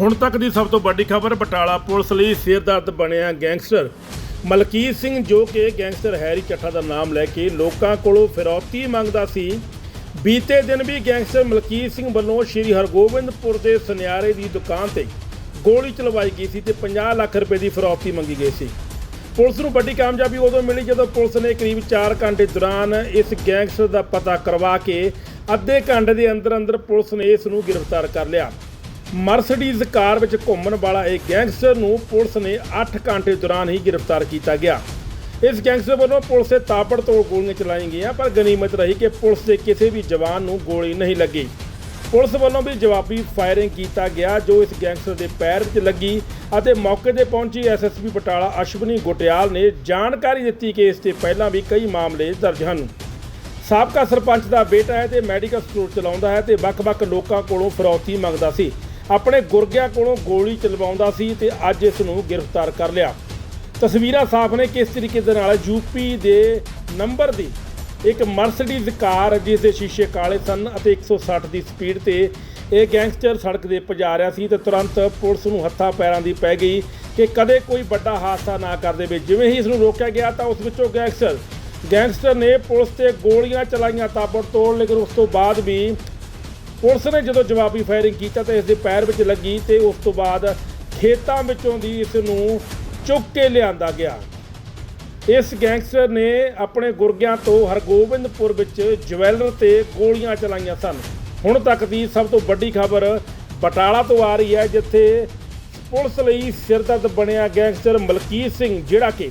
ਹੁਣ ਤੱਕ ਦੀ ਸਭ ਤੋਂ ਵੱਡੀ ਖਬਰ, ਬਟਾਲਾ ਪੁਲਿਸ ਲਈ ਸਿਰਦਰਦ ਬਣਿਆ ਗੈਂਗਸਟਰ। ਮਲਕੀਤ ਸਿੰਘ ਜੋ ਕਿ ਗੈਂਗਸਟਰ ਹੈਰੀ ਚੱਠਾ ਦਾ ਨਾਮ ਲੈ ਕੇ ਲੋਕਾਂ ਕੋਲੋਂ ਫਿਰੌਤੀ ਮੰਗਦਾ ਸੀ। ਬੀਤੇ ਦਿਨ ਵੀ ਗੈਂਗਸਟਰ ਮਲਕੀਤ ਸਿੰਘ ਵੱਲੋਂ ਸ਼੍ਰੀ ਹਰਗੋਬਿੰਦਪੁਰ ਦੇ ਸੁਨਿਆਰੇ ਦੀ ਦੁਕਾਨ ਤੇ ਗੋਲੀ ਚਲਵਾਈ ਗਈ ਸੀ ਤੇ 50 ਲੱਖ ਰੁਪਏ ਦੀ ਫਿਰੌਤੀ ਮੰਗੀ ਗਈ ਸੀ। ਪੁਲਿਸ ਨੂੰ ਵੱਡੀ ਕਾਮਯਾਬੀ ਉਦੋਂ ਮਿਲੀ ਜਦੋਂ ਪੁਲਿਸ ਨੇ ਕਰੀਬ 4 ਘੰਟੇ ਦੌਰਾਨ ਇਸ ਗੈਂਗਸਟਰ ਦਾ ਪਤਾ ਕਰਵਾ ਕੇ ਅੱਧੇ ਘੰਟੇ ਦੇ ਅੰਦਰ ਅੰਦਰ ਪੁਲਿਸ ਨੇ ਇਸ ਨੂੰ ਗ੍ਰਿਫਤਾਰ ਕਰ ਲਿਆ। ਮਰਸੀਡੀਜ਼ ਕਾਰ ਵਿੱਚ ਘੁੰਮਣ ਵਾਲਾ ਇਹ ਗੈਂਗਸਟਰ ਨੂੰ ਪੁਲਿਸ ਨੇ 8 ਘੰਟੇ ਦੌਰਾਨ ਹੀ ਗ੍ਰਿਫਤਾਰ ਕੀਤਾ ਗਿਆ। ਇਸ ਗੈਂਗਸਟਰ ਵੱਲੋਂ ਪੁਲਿਸ ਦੇ ਤਾਬੜਤੋੜ ਗੋਲੀਆਂ ਚਲਾਈਆਂ ਗਈਆਂ, ਪਰ ਗਨੀਮਤ ਰਹੀ ਕਿ ਪੁਲਿਸ ਦੇ ਕਿਸੇ ਵੀ ਜਵਾਨ ਨੂੰ ਗੋਲੀ ਨਹੀਂ ਲੱਗੀ। ਪੁਲਿਸ ਵੱਲੋਂ ਵੀ ਜਵਾਬੀ ਫਾਇਰਿੰਗ ਕੀਤਾ ਗਿਆ, ਜੋ ਇਸ ਗੈਂਗਸਟਰ ਦੇ ਪੈਰ ਵਿੱਚ ਲੱਗੀ ਅਤੇ ਮੌਕੇ ਤੇ ਪਹੁੰਚੀ ਐਸਐਸਪੀ ਬਟਾਲਾ ਅਸ਼ਵਨੀ ਗੁਟਿਆਲ ਨੇ ਜਾਣਕਾਰੀ ਦਿੱਤੀ ਕਿ ਇਸ ਤੇ ਪਹਿਲਾਂ ਵੀ ਕਈ ਮਾਮਲੇ ਦਰਜ ਹਨ। ਸਾਬਕਾ ਸਰਪੰਚ ਦਾ ਬੇਟਾ ਹੈ ਤੇ ਮੈਡੀਕਲ ਸਟੋਰ ਚਲਾਉਂਦਾ ਹੈ ਤੇ ਵੱਖ-ਵੱਖ ਲੋਕਾਂ ਕੋਲੋਂ ਫਰੌਤੀ ਮੰਗਦਾ ਸੀ। ਆਪਣੇ ਗੁਰਗਿਆਂ ਕੋਲੋਂ ਗੋਲੀ ਚਲਵਾਉਂਦਾ ਸੀ ਤੇ ਅੱਜ ਇਸ ਨੂੰ ਗ੍ਰਿਫਤਾਰ ਕਰ ਲਿਆ। ਤਸਵੀਰਾਂ ਸਾਫ਼ ਨੇ ਕਿਸ ਤਰੀਕੇ ਦੇ ਨਾਲ ਯੂਪੀ ਦੇ ਨੰਬਰ ਦੀ ਇੱਕ ਮਰਸੀਡੀਜ਼ ਕਾਰ ਜਿਸ ਦੇ ਸ਼ੀਸ਼ੇ ਕਾਲੇ ਸਨ ਅਤੇ 160 ਦੀ ਸਪੀਡ ਤੇ ਇਹ ਗੈਂਗਸਟਰ ਸੜਕ ਦੇ ਭਜਾ ਰਿਹਾ ਸੀ ਤੇ ਤੁਰੰਤ ਪੁਲਿਸ ਨੂੰ ਹੱਥਾਂ ਪੈਰਾਂ ਦੀ ਪੈ ਗਈ ਕਿ ਕਦੇ ਕੋਈ ਵੱਡਾ ਹਾਦਸਾ ਨਾ ਕਰ ਦੇਵੇ। ਜਿਵੇਂ ਹੀ ਇਸ ਨੂੰ ਰੋਕਿਆ ਗਿਆ ਤਾਂ ਉਸ ਵਿੱਚੋਂ ਗੈਂਗਸਟਰ ਗੈਂਗਸਟਰ ਨੇ ਪੁਲਿਸ ਤੇ ਗੋਲੀਆਂ ਚਲਾਈਆਂ ਤਾਬੜ ਤੋੜ ਲੇਕਿਨ ਉਸ ਤੋਂ ਬਾਅਦ ਵੀ ਪੁਲਿਸ ਨੇ ਜਦੋਂ ਜਵਾਬੀ ਫਾਇਰਿੰਗ ਕੀਤਾ ਤਾਂ ਇਸ ਦੇ ਪੈਰ ਵਿੱਚ ਲੱਗੀ ਤੇ ਉਸ ਤੋਂ ਬਾਅਦ ਖੇਤਾਂ ਵਿੱਚੋਂ ਦੀ ਇਸ ਨੂੰ ਚੁੱਕ ਕੇ ਲਿਆਂਦਾ ਗਿਆ। ਇਸ ਗੈਂਗਸਟਰ ਨੇ ਆਪਣੇ ਗੁਰਗਿਆਂ ਤੋਂ ਹਰਗੋਬਿੰਦਪੁਰ ਵਿੱਚ ਜਵੈਲਰ ਤੇ ਗੋਲੀਆਂ ਚਲਾਈਆਂ ਸਨ। ਹੁਣ ਤੱਕ ਦੀ ਸਭ ਤੋਂ ਵੱਡੀ ਖਬਰ ਬਟਾਲਾ ਤੋਂ ਆ ਰਹੀ ਹੈ, ਜਿੱਥੇ ਪੁਲਿਸ ਲਈ ਸਿਰਦਰਦ ਬਣਿਆ ਗੈਂਗਸਟਰ ਮਲਕੀਤ ਸਿੰਘ, ਜਿਹੜਾ ਕਿ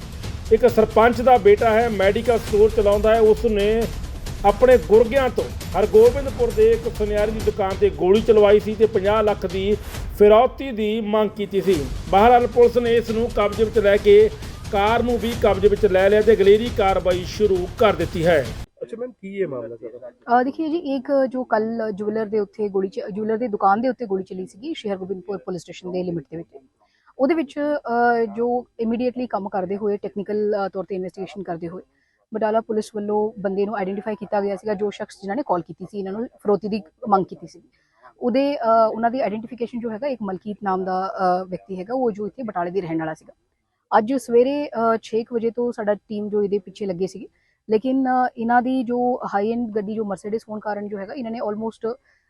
ਇੱਕ ਸਰਪੰਚ ਦਾ ਬੇਟਾ ਹੈ, ਮੈਡੀਕਲ ਸਟੋਰ ਚਲਾਉਂਦਾ ਹੈ। ਉਸ ਨੇ ਆਪਣੇ ਗੁਰਗਿਆਂ ਤੋਂ ਹਰਗੋਬਿੰਦਪੁਰ ਦੇ ਇੱਕ ਸੁਨਿਆਰੀ ਦੀ ਦੁਕਾਨ ਤੇ ਗੋਲੀ ਚਲਵਾਈ ਸੀ ਤੇ 50 ਲੱਖ ਦੀ ਫਿਰੌਤੀ ਦੀ ਮੰਗ ਕੀਤੀ ਸੀ। ਬਹਰਹਾਲ ਪੁਲਿਸ ਨੇ ਇਸ ਨੂੰ ਕਬਜ਼ੇ ਵਿੱਚ ਲੈ ਕੇ ਕਾਰ ਨੂੰ ਵੀ ਕਬਜ਼ੇ ਵਿੱਚ ਲੈ ਲਿਆ ਤੇ ਅਗਲੇਰੀ ਕਾਰਵਾਈ ਸ਼ੁਰੂ ਕਰ ਦਿੱਤੀ ਹੈ। ਅੱਛਾ ਮੈਮ ਕੀ ਇਹ ਮਾਮਲਾ ਸਾਰਾ ਅ ਦੇਖिए ਜੀ ਇੱਕ ਜੋ ਕੱਲ ਜੁਐਲਰ ਦੇ ਉੱਤੇ ਗੋਲੀ ਚ ਜੁਐਲਰ ਦੀ ਦੁਕਾਨ ਦੇ ਉੱਤੇ ਗੋਲੀ ਚੱਲੀ ਸੀਗੀ ਸ਼ਹਿਰ ਗੋਬਿੰਦਪੁਰ ਪੁਲਿਸ ਸਟੇਸ਼ਨ ਦੇ ਲਿਮਿਟ ਦੇ ਵਿੱਚ। ਉਹਦੇ ਵਿੱਚ ਜੋ ਇਮੀਡੀਏਟਲੀ ਕੰਮ ਕਰਦੇ ਹੋਏ ਟੈਕਨੀਕਲ ਤੌਰ ਤੇ ਇਨਵੈਸਟੀਗੇਸ਼ਨ ਕਰਦੇ ਹੋਏ ਬਟਾਲਾ ਪੁਲਿਸ ਵੱਲੋਂ ਬੰਦੇ ਨੂੰ ਆਈਡੈਂਟੀਫਾਈ ਕੀਤਾ ਗਿਆ ਸੀਗਾ, ਜੋ ਸ਼ਖਸ ਜਿਨ੍ਹਾਂ ਨੇ ਕਾਲ ਕੀਤੀ ਸੀ, ਇਹਨਾਂ ਨੂੰ ਫਰੋਤੀ ਦੀ ਮੰਗ ਕੀਤੀ ਸੀ। ਉਹਦੇ ਉਹਨਾਂ ਦੀ ਆਈਡੈਂਟੀਫਿਕੇਸ਼ਨ ਜੋ ਹੈਗਾ, ਇੱਕ ਮਲਕੀਤ ਨਾਮ ਦਾ ਵਿਅਕਤੀ ਹੈਗਾ, ਉਹ ਜੋ ਇੱਥੇ ਬਟਾਲੇ ਦੀ ਰਹਿਣ ਵਾਲਾ ਸੀਗਾ। ਅੱਜ ਸਵੇਰੇ 6 ਵਜੇ ਤੋਂ ਸਾਡਾ ਟੀਮ ਜੋ ਇਹਦੇ ਪਿੱਛੇ ਲੱਗੇ ਸੀਗੇ। ਲੇਕਿਨ ਇਹਨਾਂ ਦੀ ਜੋ ਹਾਈ ਐਂਡ ਗੱਡੀ, ਜੋ ਮਰਸੀਡੀਜ਼ ਹੋਣ ਕਾਰਨ ਜੋ ਹੈਗਾ, ਇਹਨਾਂ ਨੇ ਆਲਮੋਸਟ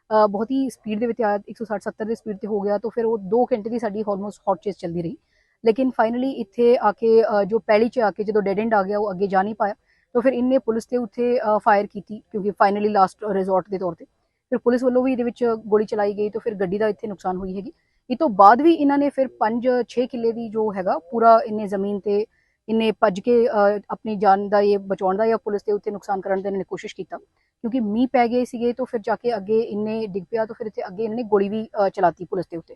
ਬਹੁਤ ਹੀ ਸਪੀਡ ਦੇ ਵਿੱਚ ਆਇਆ 160 70 ਦੀ ਸਪੀਡ ਤੇ ਹੋ ਗਿਆ, ਤਾਂ ਫਿਰ ਉਹ 2 ਘੰਟੇ ਦੀ ਸਾਡੀ ਆਲਮੋਸਟ ਹੌਟ ਚੇਸ ਚੱਲਦੀ ਰਹੀ। ਲੇਕਿਨ ਫਾਈਨਲੀ ਇੱਥੇ ਆ ਕੇ ਜੋ ਪੈਲੀ 'ਚ ਆ ਕੇ ਜਦੋਂ ਡੈਡ ਐਂਡ ਆ ਗਿਆ, ਉਹ ਅੱਗੇ ਜਾ ਨਹੀਂ ਪਾਇਆ। ਤਾਂ ਫਿਰ ਇਹਨੇ ਪੁਲਿਸ ਤੇ ਉੱਥੇ ਫਾਇਰ ਕੀਤੀ ਕਿਉਂਕਿ ਫਾਈਨਲੀ ਲਾਸਟ ਰਿਜ਼ੋਰਟ ਦੇ ਤੌਰ ਤੇ। ਫਿਰ ਪੁਲਿਸ ਵੱਲੋਂ ਵੀ ਇਹਦੇ ਵਿੱਚ ਗੋਲੀ ਚਲਾਈ ਗਈ ਤਾਂ ਫਿਰ ਗੱਡੀ ਦਾ ਇੱਥੇ ਨੁਕਸਾਨ ਹੋਈ ਹੈਗੀ। ਇਹ ਤੋਂ ਬਾਅਦ ਵੀ ਇਹਨਾਂ ਨੇ ਫਿਰ 5-6 ਕਿੱਲੇ ਦੀ ਜੋ ਹੈਗਾ ਪੂਰਾ ਇੰਨੇ ਜ਼ਮੀਨ ਤੇ ਇੰਨੇ ਭੱਜ ਕੇ ਅ, ਆਪਣੀ ਜਾਨ ਦਾ ਇਹ ਬਚਾਉਣ ਦਾ ਜਾਂ ਪੁਲਿਸ ਦੇ ਉੱਤੇ ਨੁਕਸਾਨ ਕਰਨ ਦਾ ਇਹਨਾਂ ਨੇ ਕੋਸ਼ਿਸ਼ ਕੀਤਾ। ਕਿਉਂਕਿ ਮੀਂਹ ਪੈ ਗਏ ਸੀਗੇ ਤਾਂ ਫਿਰ ਜਾ ਕੇ ਅੱਗੇ ਇੰਨੇ ਡਿੱਗ ਪਿਆ ਤਾਂ ਫਿਰ ਇੱਥੇ ਅੱਗੇ ਇਹਨਾਂ ਨੇ ਗੋਲੀ ਵੀ ਚਲਾਤੀ ਪੁਲਿਸ ਦੇ ਉੱਤੇ।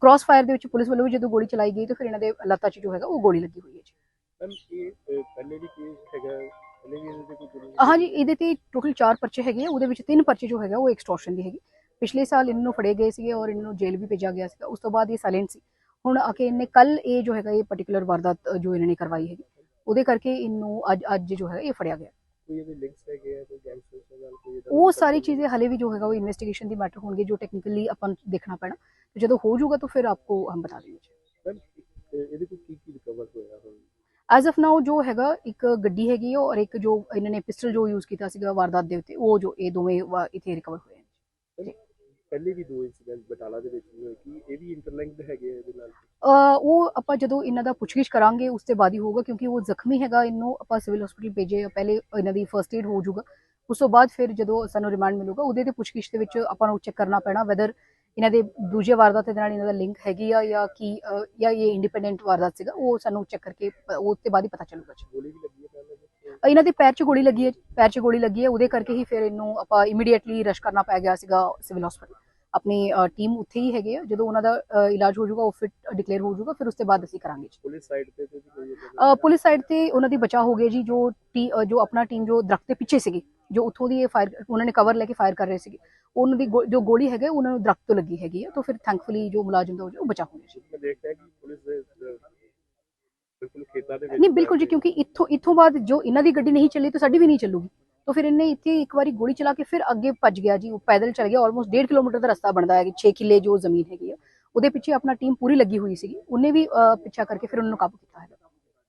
ਕ੍ਰਾਸ ਫਾਇਰ ਦੇ ਵਿੱਚ ਪੁਲਿਸ ਵੱਲੋਂ ਵੀ ਜਦੋਂ ਗੋਲੀ ਚਲਾਈ ਗਈ ਤਾਂ ਫਿਰ ਇਹਨਾਂ ਦੇ ਲੱਤਾਂ 'ਚ ਜੋ ਹੈਗਾ ਉਹ ਗੋਲੀ ਲੱਗੀ ਹੋਈ ਹੈ ਜੀ। ਕੋਈ ਹਾਂਜੀ ਇਹਦੇ ਤੇ ਟੋਟਲ 4 ਪਰਚੇ ਹੈਗੇ ਆ ਉਹਦੇ ਵਿੱਚ ਤਿੰਨ ਪਰਚੇ ਜੋ ਹੈਗਾ ਉਹ ਐਕਸਟੋਰਸ਼ਨ ਦੀ ਹੈਗੀ। ਪਿਛਲੇ ਸਾਲ ਇਹਨਾਂ ਨੂੰ ਫੜੇ ਗਏ ਸੀਗੇ ਔਰ ਇਹਨਾਂ ਨੂੰ ਜੇਲ੍ਹ ਵੀ ਭੇਜਿਆ ਗਿਆ ਸੀਗਾ ਉਸ ਤੋਂ ਬਾਅਦ ਇਹ ਸਾਇਲੈਂਟ ਸੀ। ਹੁਣ ਆ ਕੇ ਇਹਨੇ ਕੱਲ ਇਹ ਜੋ ਹੈਗਾ ਇਹ ਪਾਰਟਿਕੂਲਰ ਵਾਰਦਾਤ ਜੋ ਇਹਨਾਂ ਨੇ ਕਰਵਾਈ ਹੈਗੀ ਉਹਦੇ ਕਰਕੇ ਇਹਨੂੰ ਅੱਜ ਅੱਜ ਜੋ ਹੈ ਇਹ ਫੜਿਆ ਗਿਆ। ਕੋਈ ਕੋਈ ਕੋਈ ਉਹ ਸਾਰੀ ਚੀਜ਼ें ਹਲੇ ਵੀ ਜੋ ਹੈਗਾ ਉਹ ਇਨਵੈਸਟੀਗੇਸ਼ਨ ਦੀ ਮੈਟਰ ਹੋਣਗੇ ਜੋ ਟੈਕਨੀਕਲੀ ਆਪਾਂ ਨੂੰ ਦੇਖਣਾ ਪੈਣਾ। ਜਦੋਂ ਹੋ ਜਾਊਗਾ ਤਾਂ ਫਿਰ ਆਪਕੋ ਹਮ ਬਤਾ ਮੈਮ ਇਹਦੇ ਕੋਲ ਕੀ ਕੀ ਰਿਕਵਰ ਹੋਇਆ ਹੁਣ ਐਜ਼ ਆਫ ਨਾਓ ਜੋ ਹੈਗਾ ਇੱਕ ਗੱਡੀ ਹੈਗੀ ਔਰ ਇੱਕ ਜੋ ਇਹਨਾਂ ਨੇ ਪਿਸਟਲ ਜੋ ਯੂਜ਼ ਕੀਤਾ ਸੀਗਾ ਵਾਰਦਾਤ ਦੇ ਉੱਤੇ ਉਹ ਜੋ ਇਹ ਦੋਵੇਂ ਇੱਥੇ ਰਿਕਵਰ ਹੋਏ ਨੇ। ਪਹਿਲੇ ਵੀ ਦੋ ਇਨਸੀਡੈਂਟ ਬਟਾਲਾ ਦੇ ਵਿੱਚ ਵੀ ਹੋਏ ਕੀ ਇਹ ਵੀ ਇੰਟਰਲਿੰਕਡ ਹੈਗੇ ਇਹਦੇ ਨਾਲ? ਉਹ ਆਪਾਂ ਜਦੋਂ ਇਹਨਾਂ ਦਾ ਪੁੱਛਗਿੱਛ ਕਰਾਂਗੇ ਉਸ ਤੋਂ ਬਾਅਦ ਹੀ ਹੋਊਗਾ ਕਿਉਂਕਿ ਉਹ ਜ਼ਖਮੀ ਹੈਗਾ ਇਹਨੂੰ ਆਪਾਂ ਸਿਵਲ ਹਸਪੀਟਲ ਭੇਜੇ ਪਹਿਲੇ ਇਹਨਾਂ ਦੀ ਫਰਸਟ ਏਡ ਹੋ ਜਾਊਗਾ। ਉਸ ਤੋਂ ਬਾਅਦ ਫਿਰ ਜਦੋਂ ਸਾਨੂੰ ਰਿਮਾਂਡ ਮਿਲੂਗਾ ਉਹਦੇ ਤੇ ਪੁੱਛਗਿੱਛ ਦੇ ਵਿੱਚ ਆਪਾਂ ਨੂੰ ਚੈੱਕ ਕਰਨਾ ਪੈਣਾ ਵੈਦਰ ਇਹਨਾਂ ਦੇ ਦੂਜੇ ਵਾਰਦਾਤ ਦੇ ਨਾਲ ਇਹਨਾਂ ਦਾ ਲਿੰਕ ਹੈਗੀ ਆ ਜਾਂ ਕੀ ਜਾਂ ਇਹ ਇੰਡੀਪੈਂਡੈਂਟ ਵਾਰਦਾਤ ਸੀਗਾ ਉਹ ਸਾਨੂੰ ਚੈੱਕ ਕਰਕੇ ਉਹ ਤੋਂ ਬਾਅਦ ਹੀ ਪਤਾ ਚੱਲੂਗਾ ਜੀ। ਗੋਲੀ ਵੀ ਲੱਗੀ ਹੈ ਪਹਿਲੇ ਵਿੱਚ ਅਹ ਇਹਨਾਂ ਦੇ ਪੈਰ 'ਚ ਗੋਲੀ ਲੱਗੀ ਹੈ ਪੈਰ 'ਚ ਗੋਲੀ ਲੱਗੀ ਹੈ ਉਹਦੇ ਕਰਕੇ ਹੀ ਫਿਰ ਇਹਨੂੰ ਆਪਾਂ ਇਮੀਡੀਏਟਲੀ ਰਸ਼ ਕਰਨਾ ਪੈ ਗਿਆ ਸੀਗਾ ਸਿਵਲ ਹਸਪੀਟਲ ਆਪਣੀ ਟੀਮ ਉੱਥੇ ਹੀ ਹੈਗੇ ਆ ਜਦੋਂ ਉਹਨਾਂ ਦਾ ਇਲਾਜ ਹੋ ਜਾਊਗਾ ਉਹ ਫਿਟ ਡਿਕਲੇਅਰ ਹੋ ਜਾਊਗਾ ਫਿਰ ਉਸ ਤੋਂ ਬਾਅਦ ਅਸੀਂ ਕਰਾਂਗੇ ਜੀ। ਪੁਲਿਸ ਸਾਈਡ ਤੇ ਪੁਲਿਸ ਸਾਈਡ ਤੇ ਉਹਨਾਂ ਦੀ ਬਚਾਅ ਹੋ ਗਿਆ ਜੀ ਜੋ ਜੋ ਆਪਣਾ ਟੀਮ ਜੋ ਦਰਖਤ ਦੇ ਪਿੱਛੇ ਸੀਗੀ ਜੋ ਉੱਥੋਂ ਦੀ ਇਹ ਫਾਇਰ ਉਹਨਾਂ ਨੇ ਕਵਰ ਲੈ ਕੇ ਫਾਇਰ ਕਰ ਰਹੇ ਸੀਗੇ। ਉਹਨਾਂ ਦੀ ਜੋ ਗੋਲੀ ਹੈਗਾ ਉਹਨਾਂ ਨੂੰ ਦਰਖਤ ਤੋਂ ਲੱਗੀ ਹੈਗੀ ਹੈ ਤਾਂ ਫਿਰ ਥੈਂਕਫੁਲੀ ਜੋ ਮੁਲਾਜ਼ਮ ਦਾ ਉਹ ਬਚਾਅ ਹੋ ਗਿਆ ਜੀ। ਮੈਂ ਦੇਖ ਰਿਹਾ ਕਿ ਪੁਲਿਸ ਦੇ ਅਹ, ਬਿਲਕੁਲ ਖੇਤਾਂ ਦੇ ਵਿੱਚ ਨਹੀਂ ਬਿਲਕੁਲ ਜੀ ਕਿਉਂਕਿ ਇੱਥੋਂ ਇੱਥੋਂ ਬਾਅਦ ਜੋ ਇਹਨਾਂ ਦੀ ਗੱਡੀ ਨਹੀਂ ਚੱਲੀ ਤਾਂ ਸਾਡੀ ਵੀ ਨਹੀਂ ਚੱਲੂਗੀ। ਤਾਂ ਫਿਰ ਇਹਨੇ ਇੱਥੇ ਇੱਕ ਵਾਰੀ ਗੋਲੀ ਚਲਾ ਕੇ ਫਿਰ ਅੱਗੇ ਭੱਜ ਗਿਆ ਜੀ ਉਹ ਪੈਦਲ ਚੱਲ ਗਿਆ ਆਲਮੋਸਟ 1.5 ਕਿਲੋਮੀਟਰ ਦਾ ਰਸਤਾ ਬਣਦਾ ਹੈ 6 ਕਿੱਲੇ ਜੋ ਜ਼ਮੀਨ ਹੈਗੀ ਆ। ਉਹਦੇ ਪਿੱਛੇ ਆਪਣਾ ਟੀਮ ਪੂਰੀ ਲੱਗੀ ਹੋਈ ਸੀਗੀ ਉਹਨੇ ਵੀ ਪਿੱਛਾ ਕਰਕੇ ਫਿਰ ਉਹਨਾਂ ਨੂੰ ਕਾਬੂ ਕੀਤਾ ਹੈ